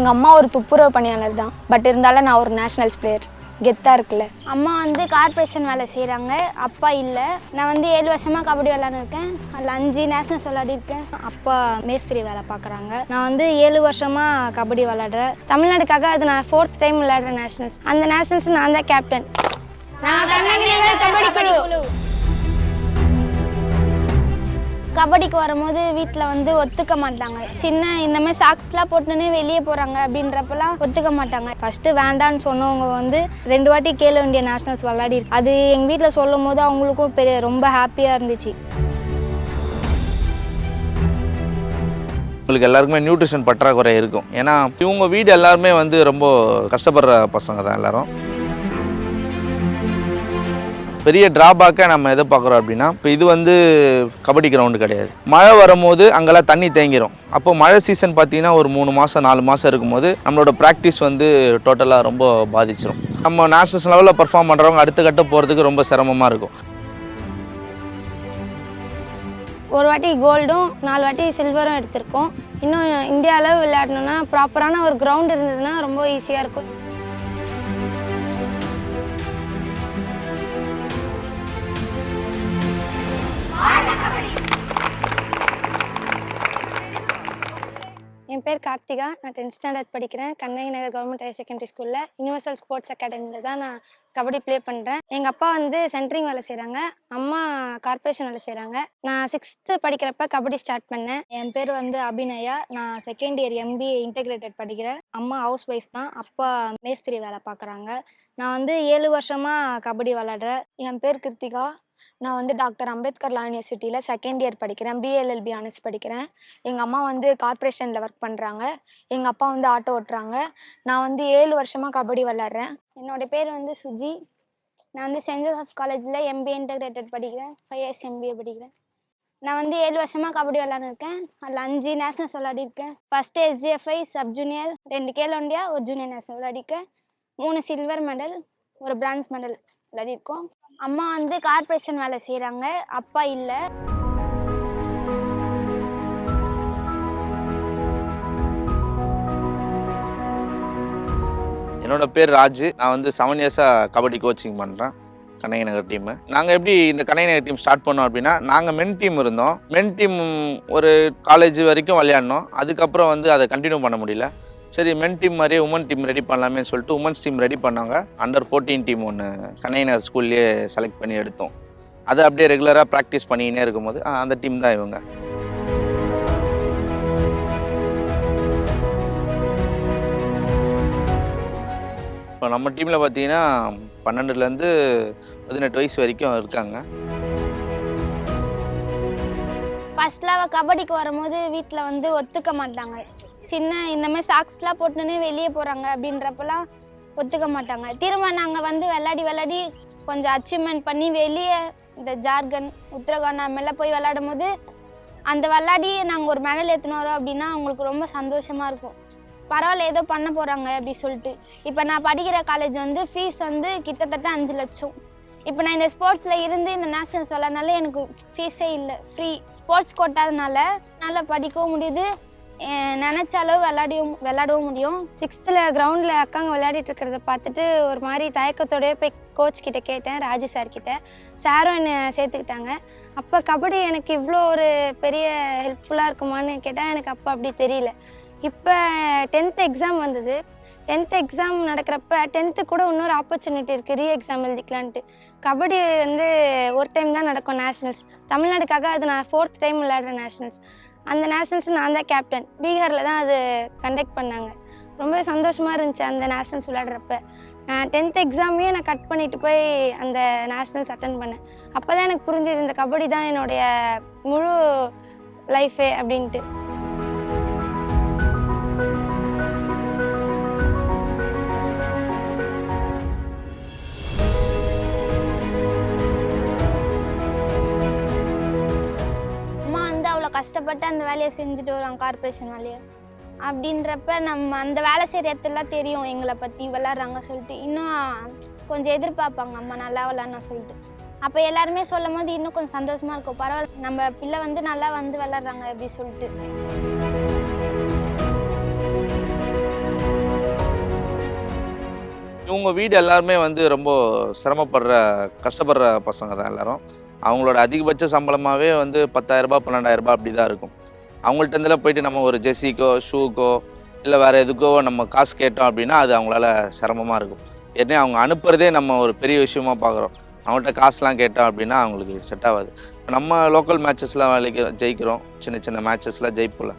எங்கள் அம்மா ஒரு துப்புரவு பணியாளர் தான். பட் இருந்தாலும் நான் ஒரு நேஷ்னல்ஸ் பிளேயர் கெத்தாக இருக்குல்ல. அம்மா வந்து கார்ப்பரேஷன் வேலை செய்கிறாங்க அப்பா இல்லை. நான் வந்து ஏழு வருஷமாக கபடி விளாண்டுருக்கேன் அதில் அஞ்சு நேஷனல்ஸ் விளையாடிருக்கேன். அப்பா மேஸ்திரி வேலை பார்க்குறாங்க நான் வந்து ஏழு வருஷமாக கபடி விளாடுறேன் தமிழ்நாடுக்காக அது நான் ஃபோர்த் டைம் விளையாடுற நேஷனல்ஸ் அந்த நேஷனல்ஸ் நான் தான் கேப்டன் கபடி குழு. கபடிக்கு வரும்போது வீட்டில் வந்து ஒத்துக்க மாட்டாங்க. சின்ன இந்த மாதிரி சாக்ஸ்லாம் போட்டுன்னு வெளியே போகிறாங்க அப்படின்றப்பெல்லாம் ஒத்துக்க மாட்டாங்க. ஃபஸ்ட்டு வேண்டான்னு சொன்னவங்க வந்து ரெண்டு வாட்டி கேலோ இந்தியா நேஷனல்ஸ் விளையாடி இருக்கு. அது எங்கள் வீட்டில் சொல்லும் போது அவங்களுக்கும் பெரிய ரொம்ப ஹாப்பியாக இருந்துச்சு. உங்களுக்கு எல்லாருக்குமே நியூட்ரிஷன் பற்றாக்குறை இருக்கும். ஏன்னா இவங்க வீடு எல்லாருமே வந்து ரொம்ப கஷ்டப்படுற பசங்க தான் எல்லாரும். பெரிய டிராபேக்கை நம்ம எதை பார்க்குறோம் அப்படின்னா இப்போ இது வந்து கபடி கிரவுண்டு கிடையாது. மழை வரும்போது அங்கெல்லாம் தண்ணி தேங்கிரும். அப்போ மழை சீசன் பார்த்தீங்கன்னா ஒரு மூணு மாதம் நாலு மாதம் இருக்கும்போது நம்மளோட ப்ராக்டிஸ் வந்து டோட்டலாக ரொம்ப பாதிச்சிடும் நம்ம நேஷனல்ஸ் லெவலில் பர்ஃபார்ம் பண்ணுறவங்க அடுத்த கட்ட போகிறதுக்கு ரொம்ப சிரமமாக இருக்கும். ஒரு வாட்டி கோல்டும் நாலு வாட்டி சில்வரும் எடுத்திருக்கோம். இன்னும் இந்தியாவில் விளையாடணும்னா ப்ராப்பரான ஒரு கிரவுண்ட் இருந்ததுன்னா ரொம்ப ஈஸியாக இருக்கும். என் பேர் கார்த்திகா. நான் டென்த் ஸ்டாண்டர்ட் படிக்கிறேன். Kannagi Nagar government higher secondary ஸ்கூலில் யூனிவர்சல் ஸ்போர்ட்ஸ் அகாடமியில் தான் நான் கபடி ப்ளே பண்ணுறேன் எங்கள் அப்பா வந்து சென்ட்ரிங் வேலை செய்கிறாங்க அம்மா கார்ப்பரேஷன் வேலை செய்கிறாங்க நான் சிக்ஸ்த்து படிக்கிறப்ப கபடி ஸ்டார்ட் பண்ணேன். என் பேர் வந்து அபிநயா. நான் செகண்ட் இயர் எம்பிஏ இன்டெகிரேட்டட் படிக்கிறேன். அம்மா ஹவுஸ் ஒய்ஃப் தான். அப்பா மேஸ்திரி வேலை பார்க்குறாங்க. நான் வந்து ஏழு வருஷமாக கபடி விளாடுறேன் என் பேர் கிருத்திகா. நான் வந்து டாக்டர் அம்பேத்கர் லா யூனிவர்சிட்டியில் செகண்ட் இயர் படிக்கிறேன். பிஎல்எல்பி ஆனர்ஸ் படிக்கிறேன். எங்கள் அம்மா வந்து கார்ப்பரேஷனில் ஒர்க் பண்ணுறாங்க எங்கள் அப்பா வந்து ஆட்டோ ஓட்டுறாங்க. நான் வந்து ஏழு வருஷமாக கபடி விளாட்றேன் என்னோட பேர் வந்து சுஜி. நான் வந்து சென்ட் ஜோசப் காலேஜில் எம்பிஏ இன்டகிரேட்டட் படிக்கிறேன். ஃபைவ் இயர்ஸ் எம்பிஏ படிக்கிறேன். நான் வந்து ஏழு வருஷமாக கபடி விளாண்டுருக்கேன் அதில் அஞ்சு நேஷனல்ஸ் விளையாடிருக்கேன். ஃபஸ்ட்டு எஸ்ஜிஎஃப்ஐ சப் ஜூனியர் ரெண்டு கேலோ இந்தியா ஒரு ஜூனியர் நேஷனல் விளையாடிருக்கேன். மூணு சில்வர் மெடல் ஒரு பிரான்ஸ் மெடல் விளையாடிருக்கோம். அம்மா வந்து கார்ப்பரேஷன் வேலை செய்கிறாங்க அப்பா இல்லை. என்னோட பேர் ராஜு. நான் வந்து செவன் இயர்ஸாக கபடி கோச்சிங் பண்ணுறேன் கண்ணகி நகர் டீமு நாங்கள் எப்படி இந்த கண்ணகி நகர் டீம் ஸ்டார்ட் பண்ணோம் அப்படின்னா நாங்கள் மென் டீம் இருந்தோம். மென் டீம் ஒரு காலேஜ் வரைக்கும் விளையாடினோம். அதுக்கப்புறம் வந்து அதை கண்டினியூ பண்ண முடியல. சரி மென் டீம் மாதிரியே உமன் டீம் ரெடி பண்ணலாமே சொல்லிட்டு உமன்ஸ் டீம் ரெடி பண்ணாங்க. அண்டர் ஃபோர்டீன் டீம் ஒன்று கண்ணகி ஸ்கூல்லேயே செலக்ட் பண்ணி எடுத்தோம். அதை அப்படியே ரெகுலராக ப்ராக்டிஸ் பண்ணிக்கினே இருக்கும்போது அந்த டீம் தான் இவங்க. இப்போ நம்ம டீமில் பார்த்தீங்கன்னா பன்னெண்டுலேருந்து பதினெட்டு வயசு வரைக்கும் இருக்காங்க. ஃபஸ்ட்டில் அவள் கபடிக்கு வரும்போது வீட்டில் வந்து ஒத்துக்க மாட்டாங்க. சின்ன இந்த மாதிரி சாக்ஸ்லாம் போட்டுன்னு வெளியே போகிறாங்க அப்படின்றப்பெல்லாம் ஒத்துக்க மாட்டாங்க. திரும்ப நாங்கள் வந்து விளையாடி விளையாடி கொஞ்சம் அச்சீவ்மெண்ட் பண்ணி வெளியே இந்த ஜார்க்கண்ட் உத்தரகாண்ட் அது போய் விளையாடும் போது அந்த விளையாடி நாங்கள் ஒரு மெடல் எடுத்துன்னு வரோம் அப்படின்னா அவங்களுக்கு ரொம்ப சந்தோஷமாக இருக்கும். பரவாயில்ல ஏதோ பண்ண போகிறாங்க அப்படி சொல்லிட்டு. இப்போ நான் படிக்கிற காலேஜ் வந்து ஃபீஸ் வந்து கிட்டத்தட்ட அஞ்சு லட்சம். இப்போ நான் இந்த ஸ்போர்ட்ஸில் இருந்து இந்த நேஷ்னல் சொல்லனால எனக்கு ஃபீஸே இல்லை. ஃப்ரீ ஸ்போர்ட்ஸ் கோட்டாதனால நல்லா படிக்கவும் முடியுது. நினச்ச அளவு விளையாடியும் விளையாடவும் முடியும். சிக்ஸ்த்தில் கிரவுண்டில் அக்காங்க விளையாடிட்டு இருக்கிறத பார்த்துட்டு ஒரு மாதிரி தயக்கத்தோடயே போய் கோச் கிட்ட கேட்டேன் ராஜு சார் கிட்ட. சாரும் என்னை சேர்த்துக்கிட்டாங்க. அப்போ கபடி எனக்கு இவ்வளோ ஒரு பெரிய ஹெல்ப்ஃபுல்லாக இருக்குமான்னு கேட்டால் எனக்கு அப்போ அப்படி தெரியல. இப்போ டென்த் எக்ஸாம் வந்தது. டென்த் எக்ஸாம் நடக்கிறப்ப டென்த்து கூட இன்னொரு ஆப்பர்ச்சுனிட்டி இருக்குது ரீ எக்ஸாம் எழுதிக்கலான்ட்டு. கபடி வந்து ஒரு டைம் தான் நடக்கும் நேஷ்னல்ஸ் தமிழ்நாடுக்காக அது நான் ஃபோர்த் டைம் விளையாடுற நேஷ்னல்ஸ் அந்த நேஷனல்ஸ் நான் தான் கேப்டன் பீகாரில் தான் அது கண்டக்ட் பண்ணாங்க. ரொம்ப சந்தோஷமாக இருந்துச்சு அந்த நேஷ்னல்ஸ் விளையாடுறப்ப. டென்த் எக்ஸாமையும் நான் கட் பண்ணிட்டு போய் அந்த நேஷ்னல்ஸ் அட்டன் பண்ணேன். அப்போ தான் எனக்கு புரிஞ்சது இந்த கபடி தான் என்னுடைய முழு லைஃபே அப்படின்ட்டு. கஷ்டப்பட்டு அந்த வேலையை செஞ்சுட்டு வரோம் கார்ப்பரேஷன் வேலையை. அப்படின்றப்ப நம்ம அந்த வேலை செய்கிற இடத்துலாம் தெரியும் எங்களை பற்றி விளாட்றாங்க சொல்லிட்டு. இன்னும் கொஞ்சம் எதிர்பார்ப்பாங்க அம்மா நல்லா விளாட்னா சொல்லிட்டு. அப்போ எல்லாருமே சொல்லும் போது இன்னும் கொஞ்சம் சந்தோஷமாக இருக்கும். பரவாயில்ல நம்ம பிள்ளை வந்து நல்லா வந்து விளாட்றாங்க அப்படி சொல்லிட்டு. இவங்க வீடு எல்லாருமே வந்து ரொம்ப சிரமப்படுற கஷ்டப்படுற பசங்க தான் எல்லாரும். அவங்களோட அதிகபட்ச சம்பளமாகவே வந்து பத்தாயிரரூபா பன்னெண்டாயிரரூபா அப்படி தான் இருக்கும். அவங்கள்ட்ட இருந்துலாம் போயிட்டு நம்ம ஒரு ஜெர்சிக்கோ ஷூக்கோ இல்லை வேறு எதுக்கோ நம்ம காசு கேட்டோம் அப்படின்னா அது அவங்களால சிரமமாக இருக்கும். ஏற்கனவே அவங்க அனுப்புறதே நம்ம ஒரு பெரிய விஷயமா பார்க்குறோம். அவங்கள்ட்ட காசுலாம் கேட்டோம் அப்படின்னா அவங்களுக்கு செட் ஆகாது. நம்ம லோக்கல் மேட்சஸ்லாம் விளைக்கிறோம் ஜெயிக்கிறோம் சின்ன சின்ன மேட்சஸ்லாம் ஜெயிப்போம்ல.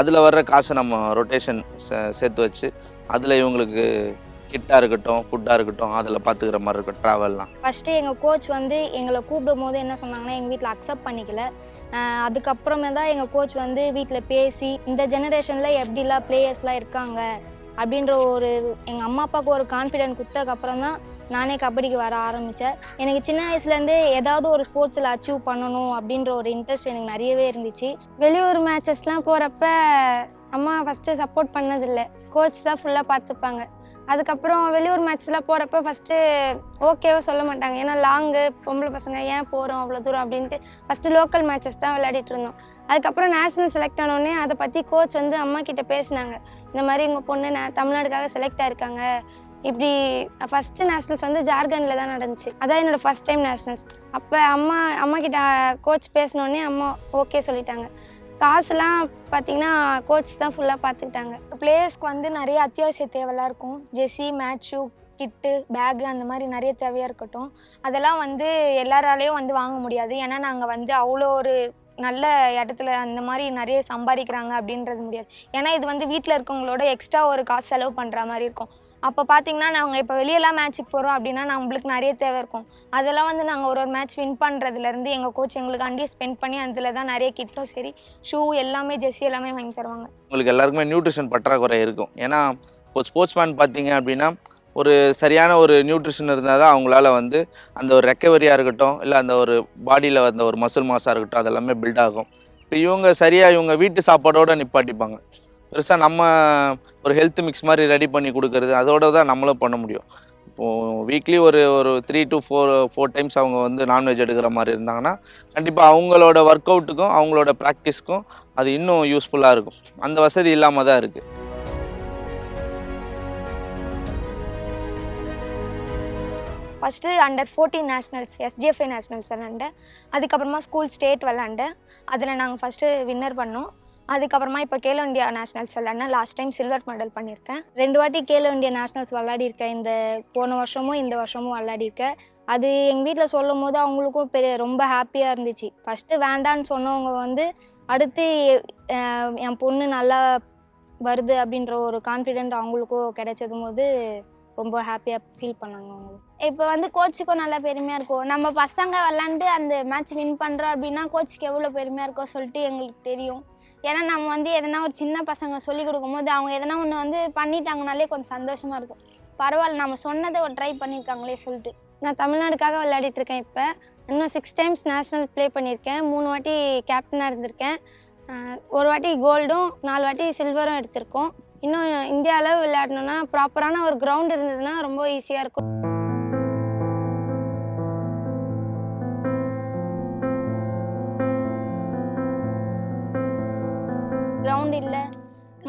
அதில் வர்ற காசை நம்ம ரொட்டேஷன் சேர்த்து வச்சு அதில் இவங்களுக்கு கிட்டாக இருக்கட்டும் ஃபுட்டாக இருக்கட்டும் அதில் பார்த்துக்கிற மாதிரி இருக்கும் ட்ராவல்லாம் ஃபஸ்ட்டு எங்கள் கோச் வந்து எங்களை கூப்பிடும் போது என்ன சொன்னாங்கன்னா எங்கள் வீட்டில் அக்செப்ட் பண்ணிக்கல. அதுக்கப்புறமே தான் எங்கள் கோச் வந்து வீட்டில் பேசி இந்த ஜெனரேஷனில் எப்படிலாம் பிளேயர்ஸ்லாம் இருக்காங்க அப்படின்ற ஒரு எங்கள் அம்மா அப்பாவுக்கு ஒரு கான்ஃபிடென்ட் கொடுத்ததுக்கப்புறம் தான் நானே கபடிக்கு வர ஆரம்பித்தேன் எனக்கு சின்ன வயசுலேருந்தே ஏதாவது ஒரு ஸ்போர்ட்ஸில் அச்சீவ் பண்ணணும் அப்படின்ற ஒரு இன்ட்ரெஸ்ட் எனக்கு நிறையவே இருந்துச்சு. வெளியூர் மேட்சஸ்லாம் போகிறப்ப அம்மா ஃபஸ்ட்டு சப்போர்ட் பண்ணதில்லை. கோச் தான் ஃபுல்லாக பார்த்துப்பாங்க. அதுக்கப்புறம் வெளியூர் மேட்ச்லாம் போகிறப்ப ஃபஸ்ட்டு ஓகேவோ சொல்ல மாட்டாங்க. ஏன்னா லாங்கு பொம்பளை பசங்க ஏன் போகிறோம் அவ்வளோ தூரம் அப்படின்ட்டு ஃபஸ்ட்டு லோக்கல் மேட்சஸ் தான் விளையாடிட்டு இருந்தோம். அதுக்கப்புறம் நேஷ்னல் செலக்ட் ஆனோடனே அதை பற்றி கோச் வந்து அம்மா கிட்டே பேசினாங்க. இந்த மாதிரி உங்கள் பொண்ணு நான் தமிழ்நாடுக்காக செலக்ட் ஆயிருக்காங்க. இப்படி ஃபஸ்ட்டு நேஷ்னல்ஸ் வந்து ஜார்க்கண்டில் தான் நடந்துச்சு. அதான் என்னோடய ஃபஸ்ட் டைம் நேஷ்னல்ஸ் அப்போ அம்மா அம்மா கிட்ட கோச் பேசினோடனே அம்மா ஓகே சொல்லிட்டாங்க. காசுலாம் பார்த்தீங்கன்னா கோச் தான் ஃபுல்லாக பார்த்துக்கிட்டாங்க பிளேயர்ஸ்க்கு வந்து நிறைய அத்தியாவசிய தேவைலாம் இருக்கும். ஜெஸ்ஸி மேட் ஷூ கிட்டு பேகு அந்த மாதிரி நிறைய தேவையாக இருக்கட்டும். அதெல்லாம் வந்து எல்லாராலேயும் வந்து வாங்க முடியாது. ஏன்னா நாங்கள் வந்து அவ்வளோ ஒரு நல்ல இடத்துல அந்த மாதிரி நிறைய சம்பாதிக்கிறாங்க அப்படின்றது முடியாது. ஏன்னா இது வந்து வீட்டில் இருக்கவங்களோட எக்ஸ்ட்ரா ஒரு காசு செலவு பண்ணுற மாதிரி இருக்கும். அப்போ பார்த்தீங்கன்னா நாங்கள் இப்போ வெளியெல்லாம் மேட்ச்சுக்கு போகிறோம் அப்படின்னா நம்மளுக்கு நிறைய தேவை இருக்கும். அதெல்லாம் வந்து நாங்கள் ஒரு ஒரு மேட்ச் வின் பண்ணுறதுலேருந்து எங்கள் கோச் எங்களுக்கு அண்டியை ஸ்பெண்ட் பண்ணி அதில் தான் நிறைய கிட்டும் சரி ஷூ எல்லாமே ஜெர்சி எல்லாமே வாங்கி தருவாங்க. உங்களுக்கு எல்லாருக்குமே நியூட்ரிஷன் பற்றாக்குறை இருக்கும். ஏன்னா இப்போ ஸ்போர்ட்ஸ்மேன் பார்த்தீங்க அப்படின்னா ஒரு சரியான ஒரு நியூட்ரிஷன் இருந்தால் தான் அவங்களால வந்து அந்த ஒரு ரெக்கவரியாக இருக்கட்டும் இல்லை அந்த ஒரு பாடியில் வந்த ஒரு மசில் மாஸாக இருக்கட்டும் அதெல்லாமே பில்ட் ஆகும். இப்போ இவங்க சரியாக இவங்க வீட்டு சாப்பாடோடு நிப்பாட்டிப்பாங்க. பெருசாக நம்ம ஒரு ஹெல்த் மிக்ஸ் மாதிரி ரெடி பண்ணி கொடுக்கறது அதோட தான் நம்மளும் பண்ண முடியும். இப்போது வீக்லி ஒரு ஒரு three to four four times அவங்க வந்து நான்வெஜ் எடுக்கிற மாதிரி இருந்தாங்கன்னா கண்டிப்பாக அவங்களோட ஒர்க் அவுட்டுக்கும் அவங்களோட ப்ராக்டிஸ்க்கும் அது இன்னும் யூஸ்ஃபுல்லாக இருக்கும். அந்த வசதி இல்லாமல் தான் இருக்குது first under fourteen nationals SGFI nationals விளாண்டேன் அதுக்கப்புறமா ஸ்கூல் ஸ்டேட் விளாண்டேன் அதில் நாங்கள் ஃபஸ்ட்டு வின்னர் பண்ணோம். அதுக்கப்புறமா இப்போ கேலோ இந்தியா நேஷ்னல்ஸ் விளாண்டேன் லாஸ்ட் டைம் சில்வர் மெடல் பண்ணியிருக்கேன். ரெண்டு வாட்டி கேலோ இந்தியா நேஷ்னல்ஸ் விளாடிருக்கேன் இந்த போன வருஷமும் இந்த வருஷமும் விளாடிருக்கேன் அது எங்கள் வீட்டில் சொல்லும் போது அவங்களுக்கும் பெரிய ரொம்ப ஹாப்பியாக இருந்துச்சு. ஃபஸ்ட்டு வேண்டான்னு சொன்னவங்க வந்து அடுத்து என் பொண்ணு நல்லா வருது அப்படின்ற ஒரு கான்ஃபிடென்ட் அவங்களுக்கும் கிடைச்சதும் போது ரொம்ப ஹாப்பியாக ஃபீல் பண்ணாங்க அவங்க இப்போ வந்து கோச்சுக்கும் நல்லா பெருமையாக இருக்கும். நம்ம பசங்க விளாண்டு அந்த மேட்ச் வின் பண்ணுறோம் அப்படின்னா கோச்சுக்கு எவ்வளோ பெருமையாக இருக்கோ சொல்லிட்டு எங்களுக்கு தெரியும். ஏன்னா நம்ம வந்து எதனா ஒரு சின்ன பசங்க சொல்லி கொடுக்கும்போது அவங்க எதனா ஒன்று வந்து பண்ணிட்டாங்கனாலே கொஞ்சம் சந்தோஷமாக இருக்கும். பரவாயில்ல நம்ம சொன்னதை ஒரு ட்ரை பண்ணியிருக்காங்களே சொல்லிட்டு. நான் தமிழ்நாடுக்காக விளையாடிட்டு இருக்கேன் இப்போ. இன்னும் சிக்ஸ் டைம்ஸ் நேஷ்னல் ப்ளே பண்ணியிருக்கேன் மூணு வாட்டி கேப்டனாக இருந்திருக்கேன். ஒரு வாட்டி கோல்டும் நாலு வாட்டி சில்வரும் எடுத்திருக்கோம். இன்னும் இந்தியாவில் விளையாடணும்னா ப்ராப்பரான ஒரு கிரவுண்ட் இருந்ததுன்னா ரொம்ப ஈஸியாக இருக்கும். கிரவுண்ட் இல்லை.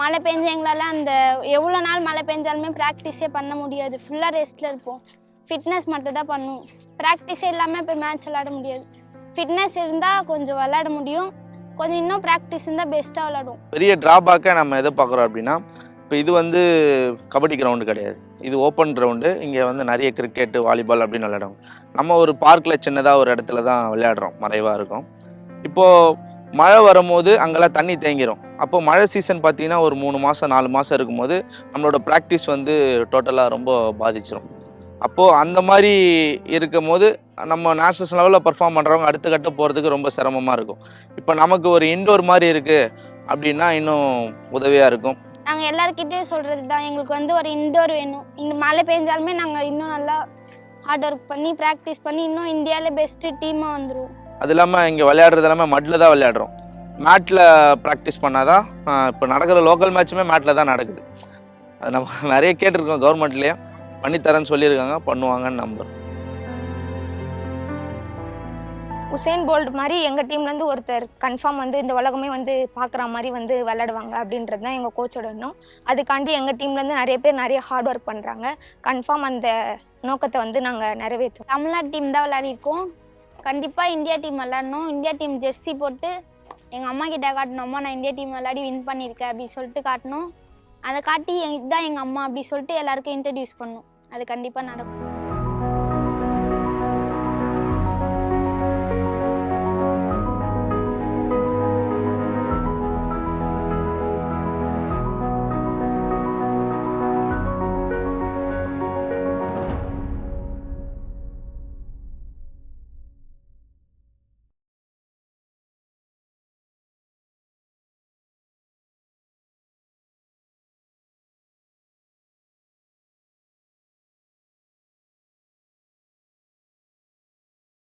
மழை பெஞ்சு எங்களால் அந்த எவ்வளோ நாள் மழை பெஞ்சாலுமே ப்ராக்டிஸே பண்ண முடியாது. ஃபுல்லாக ரெஸ்ட்டில் இருப்போம். ஃபிட்னஸ் மட்டும் தான் பண்ணுவோம். ப்ராக்டிஸே இல்லாமல் இப்போ மேட்ச் விளாட முடியாது. ஃபிட்னஸ் இருந்தால் கொஞ்சம் விளாட முடியும். கொஞ்சம் இன்னும் ப்ராக்டிஸ் இருந்தால் பெஸ்ட்டாக விளாடுவோம் பெரிய ட்ராபேக்கை நம்ம எதை பார்க்குறோம் அப்படின்னா இப்போ இது வந்து கபடி கிரவுண்டு கிடையாது. இது ஓப்பன் கிரவுண்டு இங்கே வந்து நிறைய கிரிக்கெட்டு வாலிபால் அப்படின்னு விளையாடுவோம் நம்ம ஒரு பார்க்கில் சின்னதாக ஒரு இடத்துல தான் விளையாடுறோம். மறைவாக இருக்கும். இப்போது மழை வரும்போது அங்கெல்லாம் தண்ணி தேங்கிடும் அப்போ மழை சீசன் பார்த்தீங்கன்னா ஒரு மூணு மாதம் நாலு மாதம் இருக்கும்போது நம்மளோட ப்ராக்டிஸ் வந்து டோட்டலாக ரொம்ப பாதிச்சிரும். அப்போது அந்த மாதிரி இருக்கும் போது நம்ம நேஷனல் லெவலில் பர்ஃபார்ம் பண்ணுறவங்க அடுத்த கட்ட போகிறதுக்கு ரொம்ப சிரமமாக இருக்கும். இப்போ நமக்கு ஒரு இன்டோர் மாதிரி இருக்குது அப்படின்னா இன்னும் உதவியாக இருக்கும். நாங்கள் எல்லாருக்கிட்டேயும் சொல்கிறது தான் எங்களுக்கு வந்து ஒரு இன்டோர் வேணும். இந்த மழை பெஞ்சாலுமே நாங்கள் இன்னும் நல்லா ஹார்ட் ஒர்க் பண்ணி ப்ராக்டிஸ் பண்ணி இன்னும் இந்தியாவிலே பெஸ்ட்டு டீமாக வந்துடுவோம் அது இல்லாமல் இங்கே விளையாடுறது எல்லாமே மட்டில் தான் விளையாடுறோம். மேட்டில் ப்ராக்டிஸ் பண்ணாதான் இப்போ நடக்கிற லோக்கல் மேட்சுமே மேட்டில் தான் நடக்குது. அது நம்ம நிறைய கேட்டிருக்கோம் கவர்மெண்ட்லேயே பண்ணித்தரேன்னு சொல்லியிருக்காங்க பண்ணுவாங்கன்னு நம்புறோம். உசேன் போல்ட் மாதிரி எங்கள் டீம்லேருந்து ஒருத்தர் கன்ஃபார்ம் வந்து இந்த உலகமே வந்து பார்க்குற மாதிரி வந்து விளையாடுவாங்க அப்படின்றது தான் எங்கள் கோச்சோட எண்ணம். அதுக்காண்டி எங்கள் டீம்லேருந்து நிறைய பேர் நிறைய ஹார்ட் ஒர்க் பண்ணுறாங்க கன்ஃபார்ம் அந்த நோக்கத்தை வந்து நாங்கள் நிறைவேற்றுவோம். தமிழ்நாடு டீம் தான் விளையாடிருக்கோம். கண்டிப்பாக இந்தியா டீம் விளையாடணும். இந்தியா டீம் ஜெர்சி போட்டு எங்கள் அம்மா கிட்ட காட்டணுமா நான் இந்தியா டீம் விளையாடி வின் பண்ணியிருக்கேன் அப்படின்னு சொல்லிட்டு காட்டணும். அதை காட்டி இதுதான் எங்கள் அம்மா அப்படி சொல்லிட்டு எல்லாருக்கும் இன்ட்ரடியூஸ் பண்ணணும் அது கண்டிப்பாக நடக்கும்.